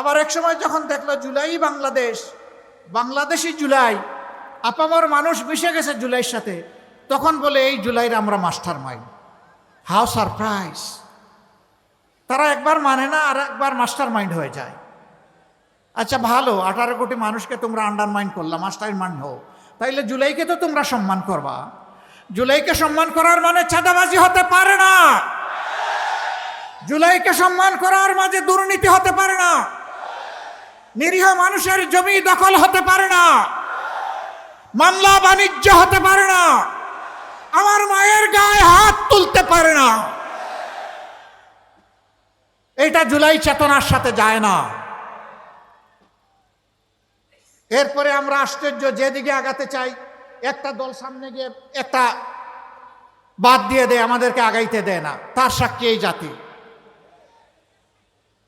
আবার এক সময় যখন দেখল জুলাই বাংলাদেশ বাংলাদেশি জুলাই, আপামর মানুষ মিশে গেছে জুলাইয়ের সাথে, তখন বলে, এই জুলাইয়ের আমরা মাস্টার মাইন্ড। How surprise! তারা একবার মানে না, আর একবার মাস্টার মাইন্ড হয়ে যায়। আচ্ছা ভালো, আঠারো কোটি মানুষকে তোমরা আন্ডারমাইন্ড করলা, মাস্টার মাইন্ড হও। তাইলে জুলাইকে তো তোমরা সম্মান করবা। জুলাইকে সম্মান করার মানে চাঁদাবাজি হতে পারে না। জুলাইকে সম্মান করার মাঝে দুর্নীতি হতে পারে না। নিরীহ মানুষের জমি দখল হতে পারে না। মামলা বাণিজ্য হতে পারে না। আমার মায়ের গায়ে হাত তুলতে পারে না। এটা জুলাই চেতনার সাথে যায় না। এরপরে আমরা আশ্চর্য, যেদিকে আগাতে চাই, একটা দল সামনে গিয়ে একটা বাদ দিয়ে দেয়, আমাদেরকে আগাইতে দেয় না। তার সাক্ষী এই জাতি।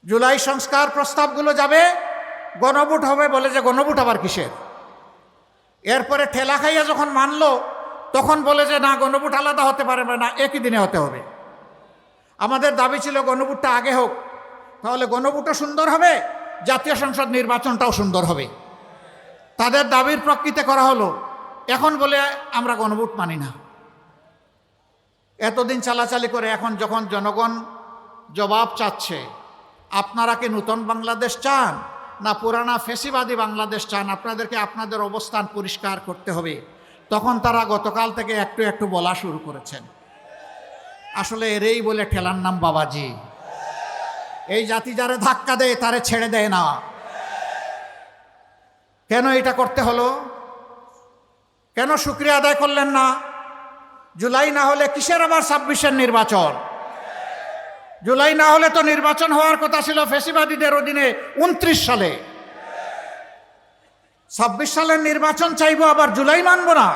জুলাই সংস্কার প্রস্তাবগুলো যাবে গণভোট হবে বলে যে গণভোট আবার কিসের? এরপরে ঠেলা খাইয়া যখন মানলো, তখন বলে যে না, গণভোট আলাদা হতে পারে না একই দিনে হতে হবে। আমাদের দাবি ছিল গণভোটটা আগে হোক, তাহলে গণভোটও সুন্দর হবে, জাতীয় সংসদ নির্বাচনটাও সুন্দর হবে। তাদের দাবির প্রকৃতি করা হলো, এখন বলে আমরা গণভোট মানি না। এতদিন চালাচালি করে এখন যখন জনগণ জবাব চাচ্ছে, আপনারা কি নূতন বাংলাদেশ চান? না পুরানা ফেসিবাদী বাংলাদেশ চান, আপনাদেরকে আপনাদের অবস্থান পরিষ্কার করতে হবে। তখন তারা গতকাল থেকে একটু একটু বলা শুরু করেছেন। আসলে এরেই বলে ঠেলার নাম বাবাজি। এই জাতি যারে ধাক্কা দেয়, তারে ছেড়ে দেয় না। কেন এটা করতে হলো? কেন শুক্রিয়া আদায় করলেন না? জুলাই না হলে কিসের আবার ছাব্বিশের নির্বাচন? জুলাই না হলে তো নির্বাচন হওয়ার কথা ছিল ফেসিবাদীদের অধীনে উনত্রিশ সালে। ছাব্বিশ সালের নির্বাচন চাইব আবার জুলাই মানব না।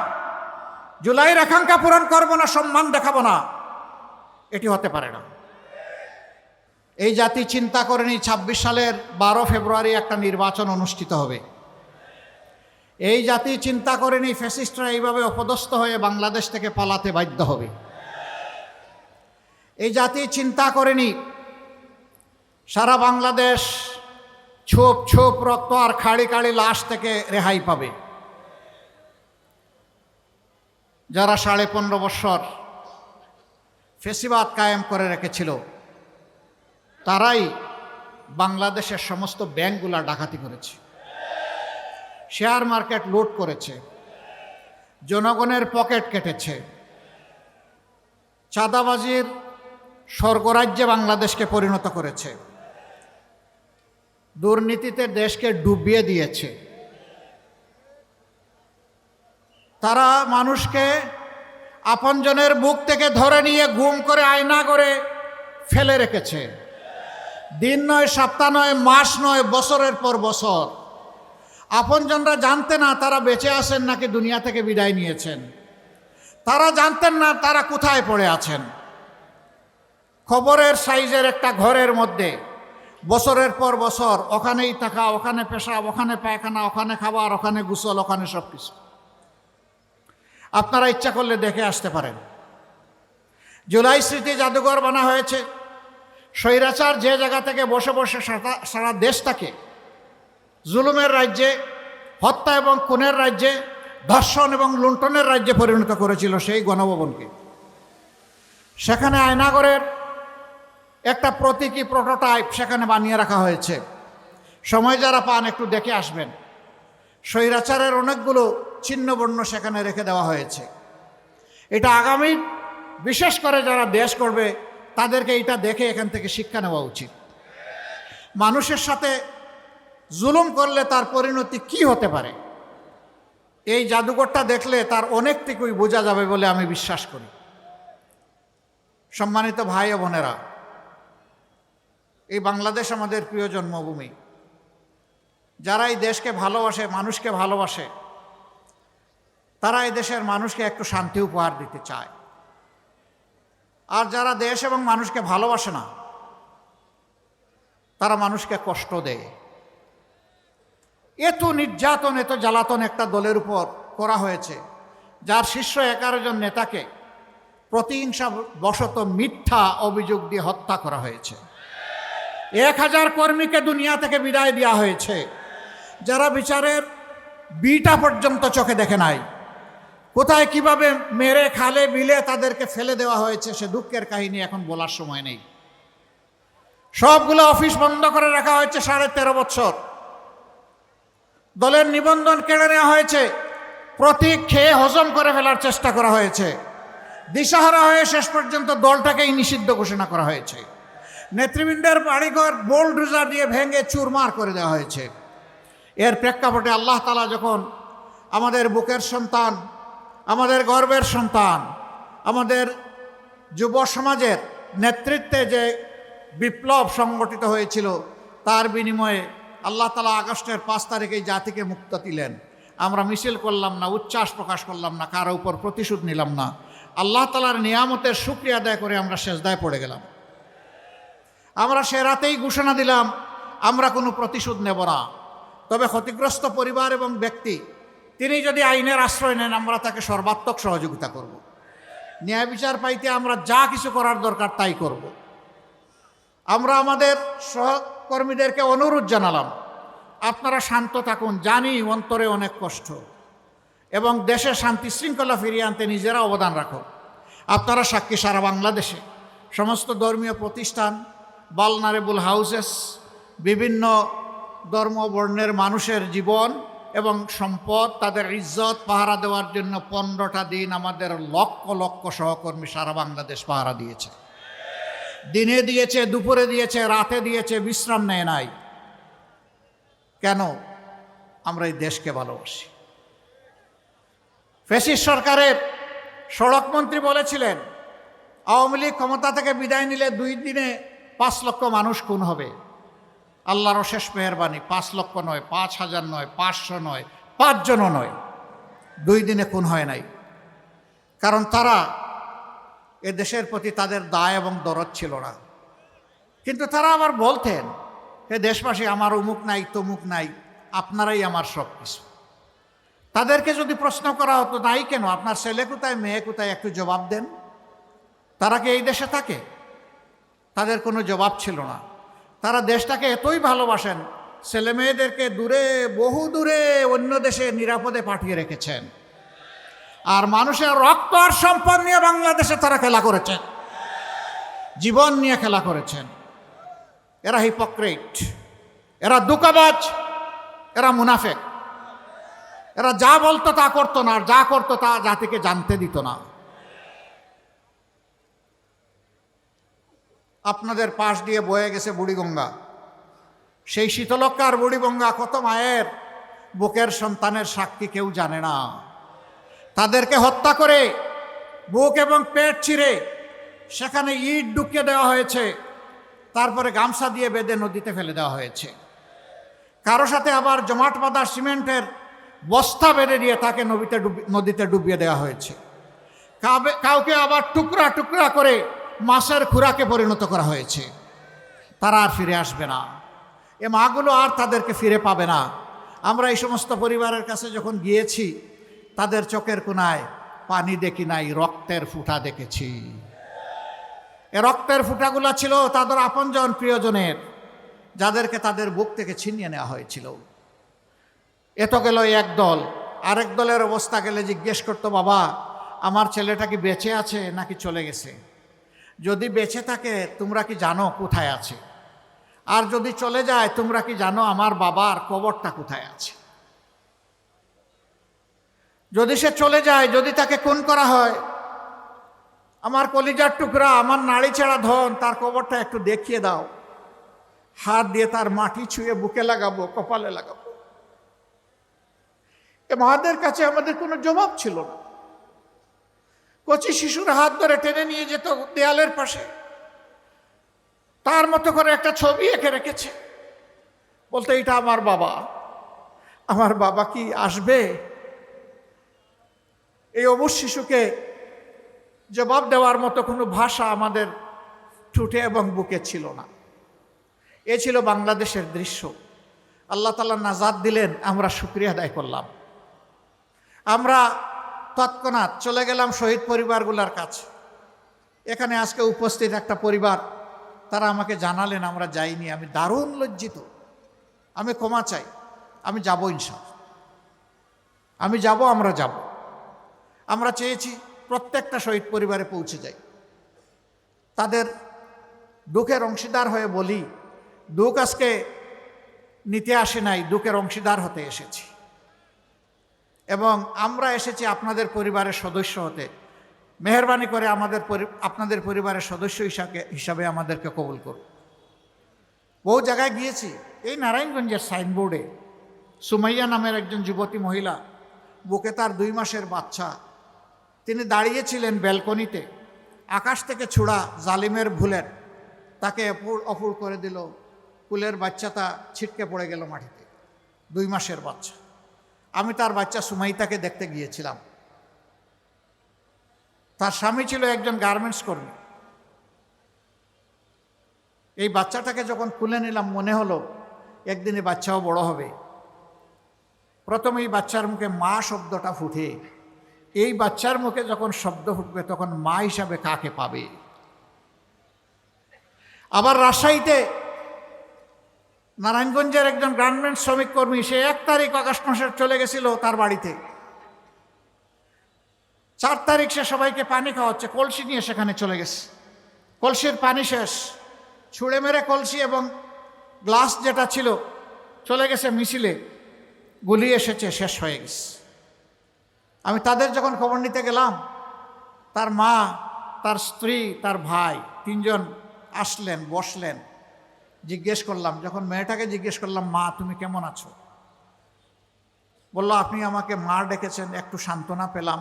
জুলাইয়ের আকাঙ্ক্ষা পূরণ করব না, সম্মান দেখাবো না। এটি হতে পারে না। এই জাতি চিন্তা করেনি ছাব্বিশ সালের বারো ফেব্রুয়ারি একটা নির্বাচন অনুষ্ঠিত হবে। এই জাতি চিন্তা করেনি ফ্যাসিস্টরা এইভাবে অপদস্থ হয়ে বাংলাদেশ থেকে পালাতে বাধ্য হবে। এই জাতি চিন্তা করেনি। সারা বাংলাদেশ ছোপ ছোপ রক্ত আর খাড়ি খাড়ি লাশ থেকে রেহাই পাবে। যারা সাড়ে পনেরো বৎসর ফেসিবাদ কায়েম করে রেখেছিল, তারাই বাংলাদেশের সমস্ত ব্যাংকগুলা ডাকাতি করেছে। শেয়ার মার্কেট লুট করেছে। জনগণের পকেট কেটেছে। চাঁদাবাজির স্বর্গরাজ্যে বাংলাদেশকে পরিণত করেছে। দুর্নীতিতে দেশকে ডুবিয়ে দিয়েছে। তারা মানুষকে আপনজনের বুক থেকে ধরে নিয়ে গুম করে আয়না করে ফেলে রেখেছে। দিন নয়, সপ্তাহ নয়, মাস নয়, বছরের পর বছর। আপনজনরা জানতে না তারা বেঁচে আছেন নাকি দুনিয়া থেকে বিদায় নিয়েছেন। তারা জানতেন না তারা কোথায় পড়ে আছেন। খবরের সাইজের একটা ঘরের মধ্যে বছরের পর বছর ওখানেই থাকা, ওখানে পেশাব, ওখানে পায়খানা, ওখানে খাবার, ওখানে গুসল, ওখানে সব কিছু আপনারা ইচ্ছা করলে দেখে আসতে পারেন। জুলাই স্মৃতি জাদুঘর বানা হয়েছে। স্বৈরাচার যে জায়গা থেকে বসে বসে সারা- সারা দেশটাকে জুলুমের রাজ্যে, হত্যা এবং খুনের রাজ্যে, ধর্ষণ এবং লুণ্ঠনের রাজ্যে পরিণত করেছিল সেই গণভবনকে। সেখানে আয়নাগরের একটা প্রতীকী প্রোটোটাইপ সেখানে বানিয়ে রাখা হয়েছে। সময় যারা পান একটু দেখে আসবেন। স্বৈরাচারের অনেকগুলো চিহ্নবর্ণ সেখানে রেখে দেওয়া হয়েছে। এটা আগামী, বিশেষ করে যারা দেশ করবে, তাদেরকে এটা দেখে এখান থেকে শিক্ষা নেওয়া উচিত। মানুষের সাথে জুলুম করলে তার পরিণতি কি হতে পারে? এই জাদুঘরটা দেখলে তার অনেক টুকুই বোঝা যাবে বলে আমি বিশ্বাস করি। সম্মানিত ভাই ও বোনেরা এই বাংলাদেশ আমাদের প্রিয় জন্মভূমি। যারা এই দেশকে ভালোবাসে, মানুষকে ভালোবাসে, তারা এই দেশের মানুষকে একটু শান্তি উপহার দিতে চায়। আর যারা দেশ এবং মানুষকে ভালোবাসে না, তারা মানুষকে কষ্ট দেয়। এত নির্যাতন এত জ্বালাতন একটা দলের উপর করা হয়েছে, যার শীর্ষ এগারো জন নেতাকে প্রতিহিংসা বশত মিথ্যা অভিযোগ দিয়ে হত্যা করা হয়েছে। এক হাজার কর্মীকে দুনিয়া থেকে বিদায় দেওয়া হয়েছে। যারা বিচারের বিটা পর্যন্ত চোখে দেখে নাই। কোথায় কীভাবে মেরে, খালে, বিলে তাদেরকে ফেলে দেওয়া হয়েছে, সে দুঃখের কাহিনী এখন বলার সময় নেই। সবগুলো অফিস বন্ধ করে রাখা হয়েছে সাড়ে তেরো বছর। দলের নিবন্ধন কেড়ে নেওয়া হয়েছে। প্রতীক খেয়ে হজম করে ফেলার চেষ্টা করা হয়েছে। দিশাহারা হয়ে শেষ পর্যন্ত দলটাকেই নিষিদ্ধ ঘোষণা করা হয়েছে। নেতৃবৃন্দের বাড়িঘর বোল্ডুজার দিয়ে ভেঙে চুরমার করে দেওয়া হয়েছে। এর প্রেক্ষাপটে আল্লাহ তালা যখন আমাদের বুকের সন্তান, আমাদের গর্বের সন্তান, আমাদের যুব সমাজের নেতৃত্বে যে বিপ্লব সংগঠিত হয়েছিল, তার বিনিময়ে আল্লাহ তালা আগস্টের পাঁচ তারিখে জাতিকে মুক্ত দিলেন। আমরা মিছিল করলাম না, উচ্ছ্বাস প্রকাশ করলাম না, কারও উপর প্রতিশোধ নিলাম না। আল্লাহ তালার নিয়ামতের সুক্রিয়া আদায় করে আমরা শেষদায় পড়ে গেলাম। আমরা সে রাতেই ঘোষণা দিলাম, আমরা কোনো প্রতিশোধ নেব না তবে ক্ষতিগ্রস্ত পরিবার এবং ব্যক্তি, তিনি যদি আইনের আশ্রয় নেন, আমরা তাকে সর্বাত্মক সহযোগিতা করব। ন্যায় বিচার পাইতে আমরা যা কিছু করার দরকার তাই করব। আমরা আমাদের সহকর্মীদেরকে অনুরোধ জানালাম, আপনারা শান্ত থাকুন, জানি অন্তরে অনেক কষ্ট, এবং দেশে শান্তি শৃঙ্খলা ফিরিয়ে আনতে নিজেরা অবদান রাখো আপনারা সাক্ষী সারা বাংলাদেশে, সমস্ত ধর্মীয় প্রতিষ্ঠান বালনারেবল হাউসেস বিভিন্ন ধর্ম বর্ণের মানুষের জীবন এবং সম্পদ, তাদের ইজ্জত, পাহারা দেওয়ার জন্য পনেরোটা দিন আমাদের লক্ষ লক্ষ সহকর্মী সারা বাংলাদেশ পাহারা দিয়েছে। দিনে দিয়েছে, দুপুরে দিয়েছে, রাতে দিয়েছে, বিশ্রাম নেয় নাই। কেন? আমরা এই দেশকে ভালোবাসি। ফেসিস সরকারের সড়কমন্ত্রী বলেছিলেন, আওয়ামী লীগ ক্ষমতা থেকে বিদায় নিলে দুই দিনে পাঁচ লক্ষ মানুষ খুন হবে। আল্লাহর শেষ মেহরবানি, পাঁচ লক্ষ নয়, পাঁচ হাজার নয়, পাঁচশো নয়, পাঁচজনও নয়। দুই দিনে খুন হয় নাই। কারণ তারা এ দেশের প্রতি তাদের দায় এবং দরদ ছিল না। কিন্তু তারা আবার বলতেন, হে দেশবাসী, আমার অমুক নাই, তমুক নাই, আপনারাই আমার সব কিছু তাদেরকে যদি প্রশ্ন করা হতো নাই কেন? আপনার ছেলে কোথায়, মেয়ে কোথায়? একটু জবাব দেন। তারা কি এই দেশে থাকে? তাদের কোনো জবাব ছিল না। তারা দেশটাকে এতই ভালোবাসেন, ছেলে মেয়েদেরকে দূরে, বহু দূরে অন্য দেশে নিরাপদে পাঠিয়ে রেখেছেন। আর মানুষের রক্ত আর সম্পদ নিয়ে বাংলাদেশে তারা খেলা করেছেন। জীবন নিয়ে খেলা করেছেন। এরা হিপোক্রেট এরা দুকাবাজ, এরা মুনাফেক। এরা যা বলতো তা করতো না, আর যা করতো তা জাতিকে জানতে দিত না। আপনাদের পাশ দিয়ে বয়ে গেছে বুড়িগঙ্গা সেই শীতলক্ষার বুড়িগঙ্গা কত মায়ের? বুকের সন্তানের সাক্ষী কেউ জানে না। তাদেরকে হত্যা করে, বুক এবং পেট ছিঁড়ে সেখানে ইট ঢুকিয়ে দেওয়া হয়েছে। তারপরে গামছা দিয়ে বেঁধে নদীতে ফেলে দেওয়া হয়েছে। কারও সাথে আবার জমাট বাঁধা সিমেন্টের বস্তা বেঁধে দিয়ে তাকে নদীতে নদীতে ডুবিয়ে দেওয়া হয়েছে। কাউকে আবার টুকরা টুকরা করে মাছের খুরাকে পরিণত করা হয়েছে। তারা আর ফিরে আসবে না। এ মাগুলো আর তাদেরকে ফিরে পাবে না। আমরা এই সমস্ত পরিবারের কাছে যখন গিয়েছি, তাদের চোখের কোনায় পানি দেখি নাই, রক্তের ফুটা দেখেছি। এ রক্তের ফুটাগুলো ছিল তাদের আপনজন প্রিয়জনের, যাদেরকে তাদের বুক থেকে ছিনিয়ে নেওয়া হয়েছিল। এত গেল এক দল। আরেক দলের অবস্থা গেলে জিজ্ঞেস করতো, বাবা, আমার ছেলেটা কি বেঁচে আছে নাকি চলে গেছে? যদি বেঁচে থাকে, তোমরা কি জানো কোথায় আছে? আর যদি চলে যায়, তোমরা কি জানো আমার বাবার কবরটা কোথায় আছে? যদি সে চলে যায়, যদি তাকে খুন করা হয়, আমার কলিজার টুকরা, আমার নাড়ি ছেঁড়া ধন, তার কবরটা একটু দেখিয়ে দাও। হাত দিয়ে তার মাটি ছুঁয়ে বুকে লাগাবো, কপালে লাগাবো। এ মাদের কাছে আমাদের কোনো জবাব ছিল না। কচি শিশুর হাত ধরে টেনে নিয়ে যেত দেয়ালের পাশে। তার মতো করে একটা ছবি এঁকে রেখেছে। বলতে, এটা আমার বাবা। আমার বাবা কি আসবে? এই অবুজ শিশুকে জবাব দেওয়ার মতো কোনো ভাষা আমাদের ঠুটে এবং বুকে ছিল না। এ ছিল বাংলাদেশের দৃশ্য। আল্লাহ তালা নাজাদ দিলেন, আমরা শুক্রিয়া আদায় করলাম। আমরা তৎক্ষণাৎ চলে গেলাম শহীদ পরিবারগুলোর কাছে। এখানে আজকে উপস্থিত একটা পরিবার, তারা আমাকে জানালেন, আমরা যাইনি, আমি দারুণ লজ্জিত। আমি ক্ষমা চাই, আমি যাব ইনশাল আমি যাব, আমরা যাব। আমরা চেয়েছি প্রত্যেকটা শহীদ পরিবারে পৌঁছে যাই। তাদের দুঃখের অংশীদার হয়ে বলি, দুঃখ আজকে নিতে আসে নাই, দুঃখের অংশীদার হতে এসেছি। এবং আমরা এসেছি আপনাদের পরিবারের সদস্য হতে। মেহরবানি করে আমাদের আপনাদের পরিবারের সদস্য হিসাবে হিসাবে আমাদেরকে কবুল করুন। বহু জায়গায় গিয়েছি। এই নারায়ণগঞ্জের সাইনবোর্ডে সুমাইয়া নামের একজন যুবতী মহিলা, বুকে তার দুই মাসের বাচ্চা। তিনি দাঁড়িয়েছিলেন ব্যালকনিতে। আকাশ থেকে ছুড়া জালিমের ভুলের তাকে অপুর অপুর করে দিল। কুলের বাচ্চাটা ছিটকে পড়ে গেল মাটিতে। দুই মাসের বাচ্চা। আমি তার বাচ্চা সুমাইতাকে দেখতে গিয়েছিলাম। তার স্বামী ছিল একজন গার্মেন্টস কর্মী। এই বাচ্চাটাকে যখন তুলে নিলাম, মনে হলো একদিনে বাচ্চাও বড় হবে। প্রথমে এই বাচ্চার মুখে মা শব্দটা ফুটে। এই বাচ্চার মুখে যখন শব্দ ফুটবে, তখন মা হিসাবে কাকে পাবে? আবার রাজশাহীতে নারায়ণগঞ্জের একজন গার্মেন্টস শ্রমিক কর্মী, সে এক তারিখ আগস্ট মাসের চলে গেছিল তার বাড়িতে। চার তারিখ সে সবাইকে পানি খাওয়াচ্ছে, কলসি নিয়ে সেখানে চলে গেছে। কলসির পানি শেষ। ছুঁড়ে মেরে কলসি এবং গ্লাস যেটা ছিল, চলে গেছে মিছিলে। গুলি এসেছে, শেষ হয়ে গেছে। আমি তাদের যখন খবর নিতে গেলাম, তার মা, তার স্ত্রী, তার ভাই তিনজন আসলেন, বসলেন। জিজ্ঞেস করলাম, যখন মেয়েটাকে জিজ্ঞেস করলাম, মা, তুমি কেমন আছো? বলল, আপনি আমাকে মা ডেকেছেন, একটু সান্ত্বনা পেলাম,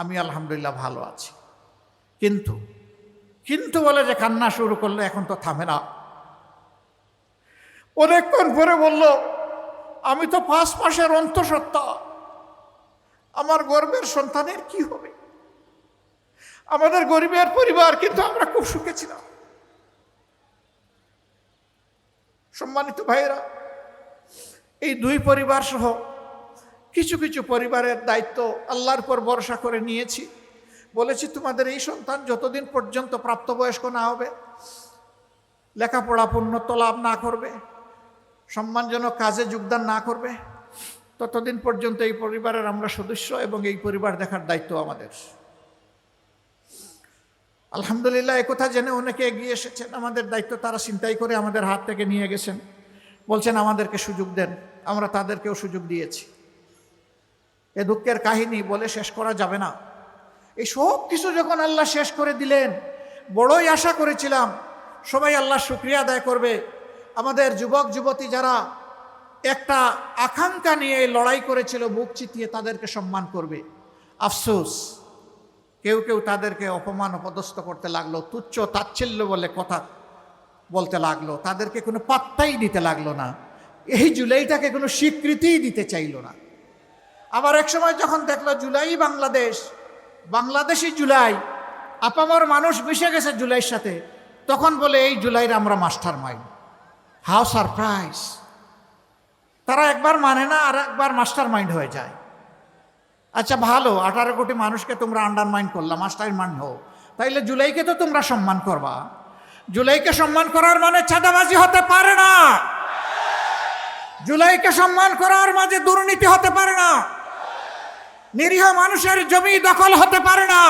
আমি আলহামদুলিল্লাহ ভালো আছি। কিন্তু কিন্তু বলে যে কান্না শুরু করলে, এখন তো থামে না। অনেকক্ষণ পরে বলল, আমি তো পাঁচ মাসের অন্তঃসত্ত্বা, আমার গর্বের সন্তানের কি হবে? আমাদের গরিবের পরিবার কিন্তু আমরা খুব সুখে ছিলাম। সম্মানিত ভাইয়েরা, এই দুই পরিবার সহ কিছু কিছু পরিবারের দায়িত্ব আল্লাহর পর ভরসা করে নিয়েছি। বলেছি, তোমাদের এই সন্তান যতদিন পর্যন্ত প্রাপ্তবয়স্ক না হবে, লেখাপড়া পূর্ণত্ব লাভ না করবে, সম্মানজনক কাজে যোগদান না করবে, ততদিন পর্যন্ত এই পরিবারের আমরা সদস্য এবং এই পরিবার দেখার দায়িত্ব আমাদের। আলহামদুলিল্লাহ একথা জেনে অনেকে এগিয়ে এসেছেন। আমাদের দায়িত্ব তারা চিন্তাই করে আমাদের হাত থেকে নিয়ে গেছেন। বলছেন, আমাদেরকে সুযোগ দেন। আমরা তাদেরকেও সুযোগ দিয়েছি। এ দুঃখের কাহিনী বলে শেষ করা যাবে না। এই সব কিছু যখন আল্লাহ শেষ করে দিলেন, বড়ই আশা করেছিলাম, সবাই আল্লাহ শুক্রিয়া আদায় করবে। আমাদের যুবক, যুবতী যারা একটা আকাঙ্ক্ষা নিয়ে লড়াই করেছিল, বুক চিতিয়ে তাদেরকে সম্মান করবে। আফসোস। কেউ কেউ তাদেরকে অপমান অপদস্থ করতে লাগল, তুচ্ছ তাচ্ছিল্য বলে কথা বলতে লাগল, তাদেরকে কোনো পাত্তাই দিতে লাগল না। এই জুলাইটাকে কোনো স্বীকৃতিই দিতে চাইলো না। আবার এক সময় যখন দেখল জুলাই বাংলাদেশ বাংলাদেশি জুলাই, আপামর মানুষ মিশে গেছে জুলাইয়ের সাথে, তখন বলে, এই জুলাইয়ের আমরা মাস্টার মাইন্ড হাউ সারপ্রাইজ। তারা একবার মানে না, আর একবার মাস্টার মাইন্ড হয়ে যায়। আচ্ছা ভালো, আঠারো কোটি মানুষকে তোমরা আন্ডারমাইন্ড করলাম মাস্টার মাইন্ড হো তাইলে জুলাইকে তো তোমরা সম্মান করবা। জুলাইকে সম্মান করার মানে চাঁদাবাজি হতে পারে না। জুলাইকে সম্মান করার মাঝে দুর্নীতি হতে পারে না। নিরীহ মানুষের জমি দখল হতে পারে না।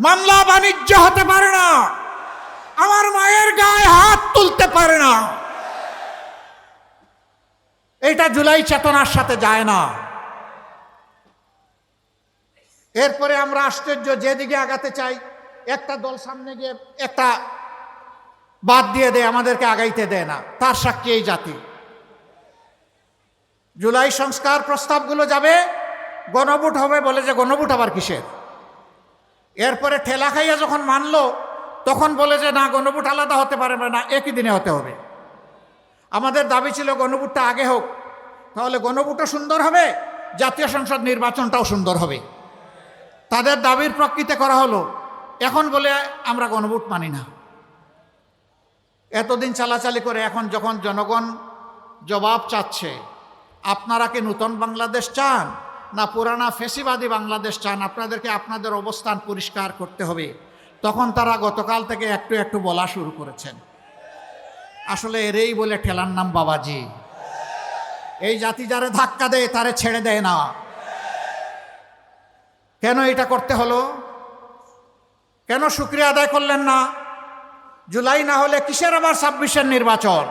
মামলা বাণিজ্য হতে পারে না। আমার মায়ের গায়ে হাত তুলতে পারে না। এটা জুলাই চেতনার সাথে যায় না। এরপরে আমরা আশ্চর্য, যেদিকে আগাতে চাই, একটা দল সামনে গিয়ে একটা বাদ দিয়ে দেয়, আমাদেরকে আগাইতে দেয় না। তার সাক্ষী এই জাতি। জুলাই সংস্কার প্রস্তাবগুলো যাবে, গণভোট হবে বলে যে গণভোট আবার কিসের? এরপরে ঠেলা খাইয়া যখন মানলো, তখন বলে যে না, গণভোট আলাদা হতে পারে না একই দিনে হতে হবে। আমাদের দাবি ছিল গণভোটটা আগে হোক, তাহলে গণভোটও সুন্দর হবে, জাতীয় সংসদ নির্বাচনটাও সুন্দর হবে। তাদের দাবির প্রকৃতি করা হলো। এখন বলে আমরা গণভোট মানি না। এতদিন চালাচালি করে এখন যখন জনগণ জবাব চাচ্ছে, আপনারা কি নূতন বাংলাদেশ চান না পুরানা ফেসিবাদী বাংলাদেশ চান? আপনাদেরকে আপনাদের অবস্থান পরিষ্কার করতে হবে। তখন তারা গতকাল থেকে একটু একটু বলা শুরু করেছেন। আসলে এরেই বলে ঠেলার নাম বাবাজি। এই জাতি যারা ধাক্কা দেয়, তারে ছেড়ে দেয় না। কেন এটা করতে হলো? কেন শুক্রিয়া আদায় করলেন না? জুলাই না হলে কিসের আবার ছাব্বিশের নির্বাচন?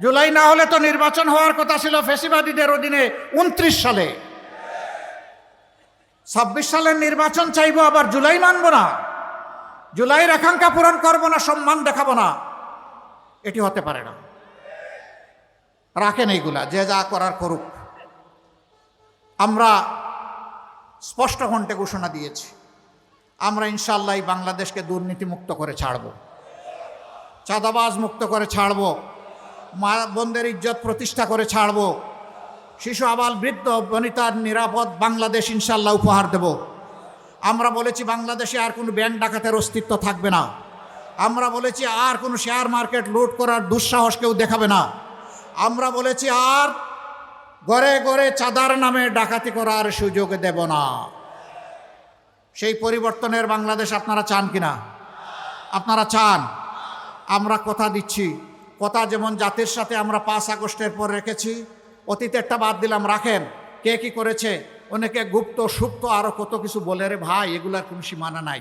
জুলাই না হলে তো নির্বাচন হওয়ার কথা ছিল ফেসিবাদীদের অধীনে উনত্রিশ সালে। ছাব্বিশ সালের নির্বাচন চাইব, আবার জুলাই মানব না। জুলাইয়ের আকাঙ্ক্ষা পূরণ করব না, সম্মান দেখাবো না। এটি হতে পারে না। রাখেন এইগুলা, যে যা করার করুক। আমরা স্পষ্ট কণ্ঠে ঘোষণা দিয়েছি। আমরা ইনশাল্লাহ এই বাংলাদেশকে দুর্নীতিমুক্ত করে ছাড়ব। চাঁদাবাজ মুক্ত করে ছাড়ব। মা বোনদের ইজ্জত প্রতিষ্ঠা করে ছাড়ব। শিশু, আবাল, বৃদ্ধ, বনিতার নিরাপদ বাংলাদেশ ইনশাল্লাহ উপহার দেব। আমরা বলেছি বাংলাদেশে আর কোনো ব্যাংক ডাকাতের অস্তিত্ব থাকবে না। আমরা বলেছি আর কোনো শেয়ার মার্কেট লুট করার দুঃসাহস কেউ দেখাবে না। আমরা বলেছি আর গড়ে গড়ে চাঁদার নামে ডাকাতি করার সুযোগ দেব না। সেই পরিবর্তনের বাংলাদেশ আপনারা চান কিনা? আপনারা চান? আমরা কথা দিচ্ছি। কথা যেমন জাতির সাথে আমরা পাঁচ আগস্টের পর রেখেছি অতীতেরটা বাদ দিলাম, রাখেন। কে কি করেছে? অনেকে গুপ্ত, সুপ্ত আরও কত কিছু বলে, রে ভাই, এগুলার কোনো সীমানা নাই।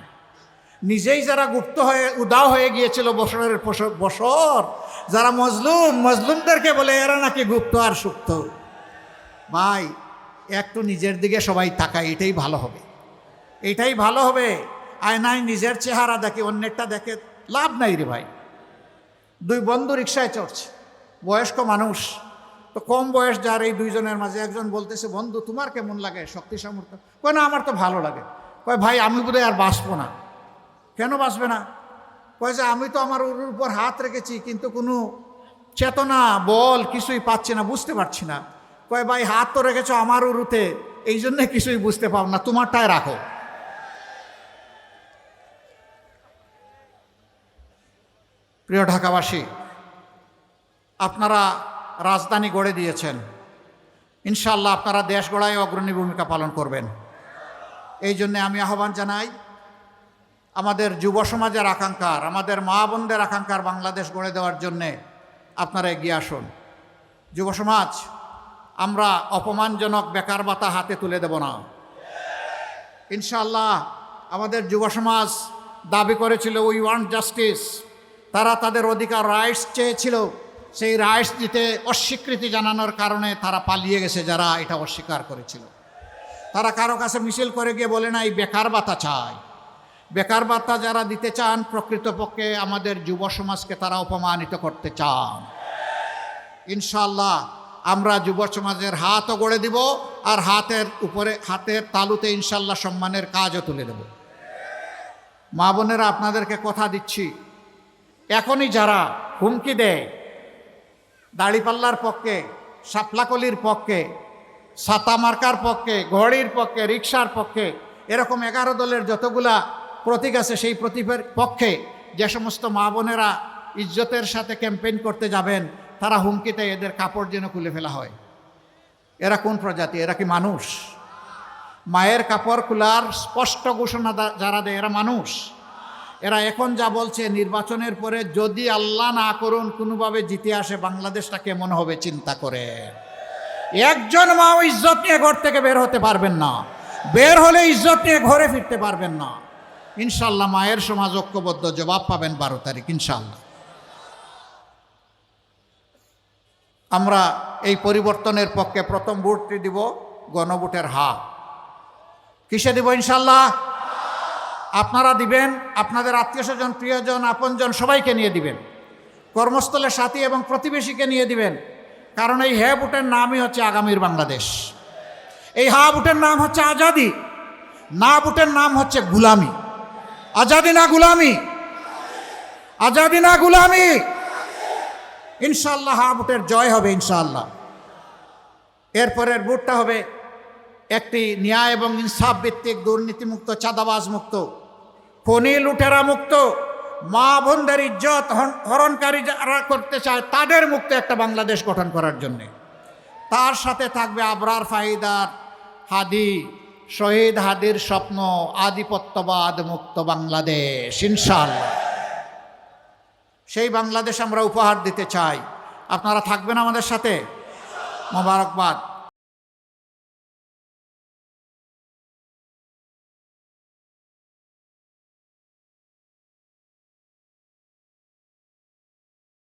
নিজেই যারা গুপ্ত হয়ে, উদাও হয়ে গিয়েছিল বছরের বছর- বছর, যারা মজলুম, মজলুমদেরকে বলে, এরা নাকি গুপ্ত আর সুপ্ত। ভাই, একটু নিজের দিকে সবাই তাকায়, এটাই ভালো হবে। এটাই ভালো হবে। আয়নায় নিজের চেহারা দেখে, অন্যেরটা দেখে লাভ নাই রে ভাই। দুই বন্ধু রিক্সায় চড়ছে, বয়স্ক মানুষ। তো কম বয়স যার এই দুইজনের মাঝে, একজন বলতেছে, বন্ধু, তোমার কেমন লাগে? শক্তি সামর্থ্য? কয়, না, আমার তো ভালো লাগে। কয়, ভাই, আমি বোধহয় আর বাঁচবো না। কেন বাঁচবে না? কয় যে, আমি তো আমার ওর উপর হাত রেখেছি, কিন্তু কোনো চেতনা, বল কিছুই পাচ্ছি না, বুঝতে পারছি না। কয়, ভাই, হাত তো রেখেছো আমার উরুতে। এই জন্যে কিছুই বুঝতে পাও না, তোমারটায় রাখো। প্রিয় ঢাকাবাসী, আপনারা রাজধানী গড়ে দিয়েছেন। ইনশাল্লাহ আপনারা দেশ গড়ায় অগ্রণী ভূমিকা পালন করবেন। এই জন্যে আমি আহ্বান জানাই, আমাদের যুব সমাজের আকাঙ্ক্ষার, আমাদের মা বোনদের আকাঙ্ক্ষার বাংলাদেশ গড়ে দেওয়ার জন্যে আপনারা এগিয়ে আসুন। যুব সমাজ আমরা অপমানজনক বেকার ভাতা হাতে তুলে দেব না। ইনশাল্লাহ আমাদের যুব সমাজ দাবি করেছিল উই ওয়ান্ট জাস্টিস তারা তাদের অধিকার রাইটস চেয়েছিল। সেই রাইটস দিতে অস্বীকৃতি জানানোর কারণে তারা পালিয়ে গেছে যারা এটা অস্বীকার করেছিল। তারা কারও কাছে মিছিল করে গিয়ে বলে, না, এই বেকার ভাতা চাই। বেকার ভাতা যারা দিতে চান, প্রকৃতপক্ষে আমাদের যুব সমাজকে তারা অপমানিত করতে চান। ইনশাল্লাহ আমরা যুব সমাজের হাতও গড়ে দিব আর হাতের উপরে, হাতের তালুতে ইনশাল্লাহ সম্মানের কাজও তুলে দেব। মা বোনেরা, আপনাদেরকে কথা দিচ্ছি। এখনই যারা হুমকি দেয়, দাড়িপাল্লার পক্ষে সাপলাকলির পক্ষে সাতা মার্কার পক্ষে, ঘড়ির পক্ষে রিক্সার পক্ষে, এরকম এগারো দলের যতগুলা প্রতীক আছে, সেই প্রতীকের পক্ষে যে সমস্ত মা বোনেরা ইজ্জতের সাথে ক্যাম্পেইন করতে যাবেন তারা হুমকিতে এদের কাপড় যেন খুলে ফেলা হয়। এরা কোন প্রজাতি? এরা কি মানুষ? মায়ের কাপড় খোলার স্পষ্ট ঘোষণা যারা দেয়, এরা মানুষ। এরা এখন যা বলছে, নির্বাচনের পরে যদি আল্লাহ না করুন, কোনোভাবে জিতে আসে বাংলাদেশটা কেমন হবে চিন্তা করে। একজন মাও ইজ্জত নিয়ে ঘর থেকে বের হতে পারবেন না। বের হলে ইজ্জত নিয়ে ঘরে ফিরতে পারবেন না। ইনশাল্লাহ মায়ের সমাজ ঐক্যবদ্ধ, জবাব পাবেন বারো তারিখ, ইনশাল্লাহ। আমরা এই পরিবর্তনের পক্ষে প্রথম ভোটটি দিব গণভোটের হা কিসে দিব ইনশাল্লাহ? আপনারা দিবেন, আপনাদের আত্মীয় স্বজন, প্রিয়জন, আপনজন সবাইকে নিয়ে দিবেন। কর্মস্থলের সাথী এবং প্রতিবেশীকে নিয়ে দিবেন। কারণ এই হ্যা বুটের নামই হচ্ছে আগামীর বাংলাদেশ। এই হা বুটের নাম হচ্ছে আজাদি। না বুটের নাম হচ্ছে গুলামি। আজাদি না গুলামি? আজাদি না গুলামি? ইনশাল্লাহ হা বুটের জয় হবে ইনশাল্লাহ এরপরের বুটটা হবে একটি ন্যায় এবং ইনসাফ ভিত্তিক দুর্নীতিমুক্ত চাঁদাবাজ মুক্ত খনি লুটেরা মুক্ত, মা বোনদের ইজ্জত হরণকারী যারা করতে চায় তাদের মুক্ত একটা বাংলাদেশ গঠন করার জন্যে। তার সাথে থাকবে আবরার ফাহিদার হাদি, শহীদ হাদির স্বপ্ন, আধিপত্যবাদ মুক্ত বাংলাদেশ ইনশাল্লাহ সেই বাংলাদেশ আমরা উপহার দিতে চাই। আপনারা থাকবেন আমাদের সাথে। মোবারকবাদ।